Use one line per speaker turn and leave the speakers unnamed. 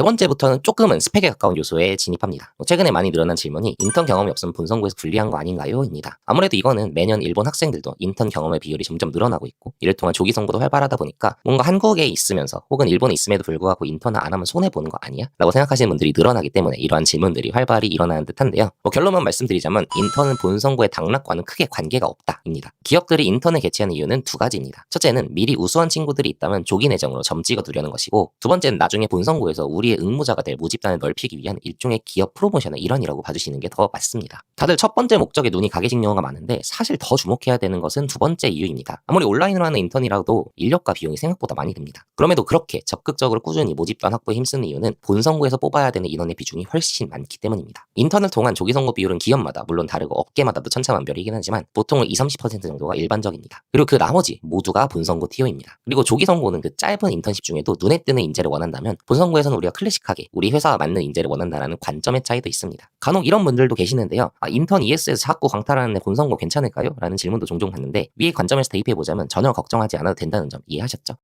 네 번째부터는 조금은 스펙에 가까운 요소에 진입합니다. 뭐 최근에 많이 늘어난 질문이 인턴 경험이 없으면 본선고에서 불리한 거 아닌가요? 입니다. 아무래도 이거는 매년 일본 학생들도 인턴 경험의 비율이 점점 늘어나고 있고 이를 통한 조기 선고도 활발하다 보니까 뭔가 한국에 있으면서 혹은 일본에 있음에도 불구하고 인턴을 안 하면 손해보는 거 아니야? 라고 생각하시는 분들이 늘어나기 때문에 이러한 질문들이 활발히 일어나는 듯한데요. 뭐 결론만 말씀드리자면 인턴은 본선고의 당락과는 크게 관계가 없다입니다. 기업들이 인턴을 개최하는 이유는 두 가지입니다. 첫째는 미리 우수한 친구들이 있다면 조기 내정으로 점 찍어 두려는 것이고 두 번째는 나중에 본선고에서 우리 의 응모자가 될 모집단을 넓히기 위한 일종의 기업 프로모션의 일환이라고 봐주시는 게 더 맞습니다. 다들 첫 번째 목적에 눈이 가게 진 경우가 많은데 사실 더 주목해야 되는 것은 두 번째 이유입니다. 아무리 온라인으로 하는 인턴이라도 인력과 비용이 생각보다 많이 듭니다. 그럼에도 그렇게 적극적으로 꾸준히 모집단 확보에 힘쓰는 이유는 본선고에서 뽑아야 되는 인원의 비중이 훨씬 많기 때문입니다. 인턴을 통한 조기 선거 비율은 기업마다 물론 다르고 업계마다도 천차만별이긴 하지만 보통은 20, 30% 정도가 일반적입니다. 그리고 그 나머지 모두가 본선고 TO입니다. 그리고 조기 선고는 그 짧은 인턴십 중에도 눈에 띄는 인재를 원한다면 본선고에서는 우리가 클래식하게 우리 회사와 맞는 인재를 원한다는 관점의 차이도 있습니다. 간혹 이런 분들도 계시는데요. 아, 인턴 ES에서 자꾸 강탈하는데 본선고 괜찮을까요? 라는 질문도 종종 받는데 위의 관점에서 대입해 보자면 전혀 걱정하지 않아도 된다는 점 이해하셨죠?